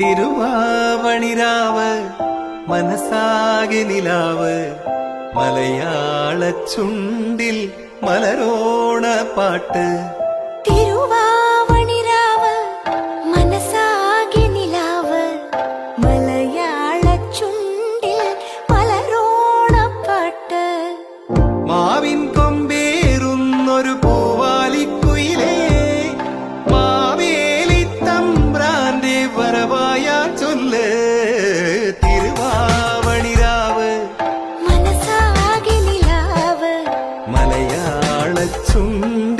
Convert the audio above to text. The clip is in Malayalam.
തിരുവാവണിരാവ് മനസാകിലാവ് മലയാള ചുണ്ടിൽ മലരോണ പാട്ട്. 从。